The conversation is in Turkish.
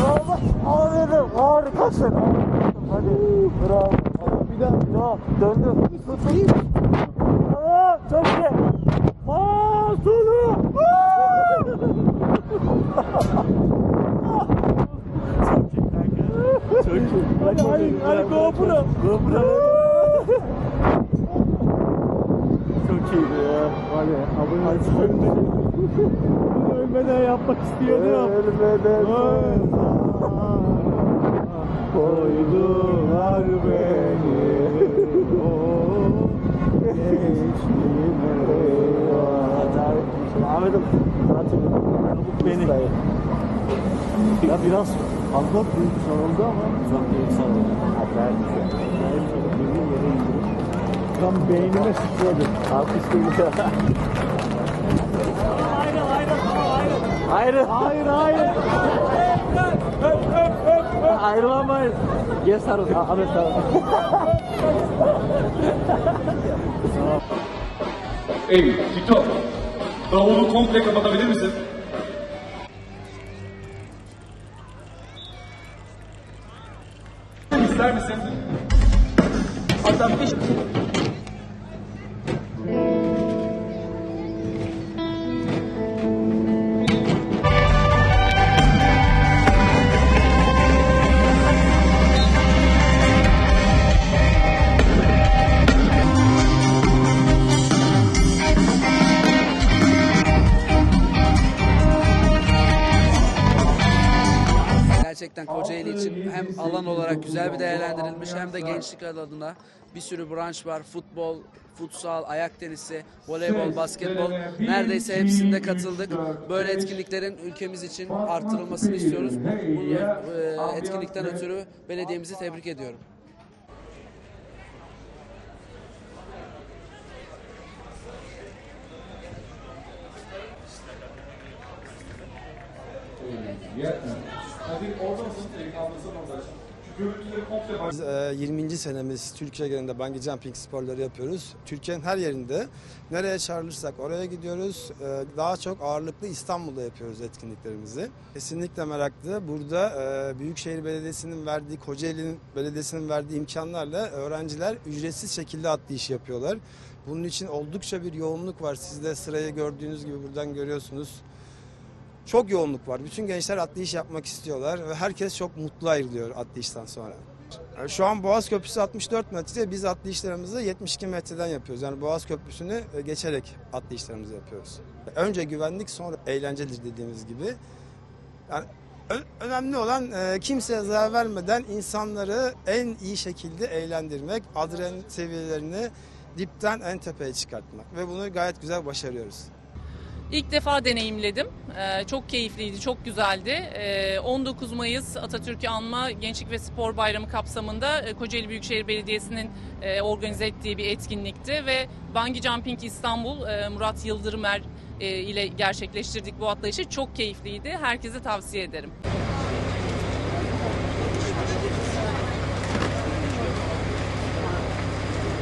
Bravo. Anladım. Harikasın. Hadi. Bravo. Bir daha. Ya döndü. Tutayım. Bravo. Çok iyi. Aa, sonu. Çok iyi. Hadi hadi hadi GoPro. GoPro. Çok iyiydi ya. Abone Bunu ölmeden yapmak istiyordum. Ölmeden. Koydular beni. O gençliğime. Ahmet'im. Beni. Ya biraz fazla duygusal oldu ama. Çok duygusal oldu. Tam beynime sıçradı. Alkışlayınca. Hayır, hayır, hayır. Ayrılamayız. Gel sarıl. Ahmet sarıl. Ey Tito, davulu komple kapatabilir misin? İster misin? Gerçekten Kocaeli için hem alan olarak güzel bir değerlendirilmiş hem de gençlik adına bir sürü branş var. Futbol, futsal, ayak tenisi, voleybol, basketbol neredeyse hepsinde katıldık. Böyle etkinliklerin ülkemiz için artırılmasını istiyoruz. Bu e, etkinlikten ötürü belediyemizi tebrik ediyorum. Hadi Biz e, 20. senemiz Türkiye genelinde bungee jumping sporları yapıyoruz. Türkiye'nin her yerinde nereye çağrılırsak oraya gidiyoruz. E, Daha çok ağırlıklı İstanbul'da yapıyoruz etkinliklerimizi. Kesinlikle meraklı. Burada e, Büyükşehir Belediyesi'nin verdiği, Kocaeli Belediyesi'nin verdiği imkanlarla öğrenciler ücretsiz şekilde atlayış yapıyorlar. Bunun için oldukça bir yoğunluk var. Siz de sırayı gördüğünüz gibi buradan görüyorsunuz. Çok yoğunluk var. Bütün gençler atlayış yapmak istiyorlar ve herkes çok mutlu ayrılıyor atlayıştan sonra. Şu an Boğaz Köprüsü 64 metre. Biz atlayışlarımızı 72 metreden yapıyoruz. Yani Boğaz Köprüsü'nü e, geçerek atlayışlarımızı yapıyoruz. Önce güvenlik sonra eğlencedir dediğimiz gibi. Yani önemli olan e, kimseye zarar vermeden insanları en iyi şekilde eğlendirmek, adrenalin seviyelerini dipten en tepeye çıkartmak ve bunu gayet güzel başarıyoruz. İlk defa deneyimledim. Ee, çok keyifliydi, çok güzeldi. Ee, 19 Mayıs Atatürk'ü anma Gençlik ve Spor Bayramı kapsamında e, Kocaeli Büyükşehir Belediyesi'nin e, organize ettiği bir etkinlikti ve Bungee Jumping İstanbul e, Murat Yıldırımer ile gerçekleştirdik bu atlayışı. Çok keyifliydi. Herkese tavsiye ederim.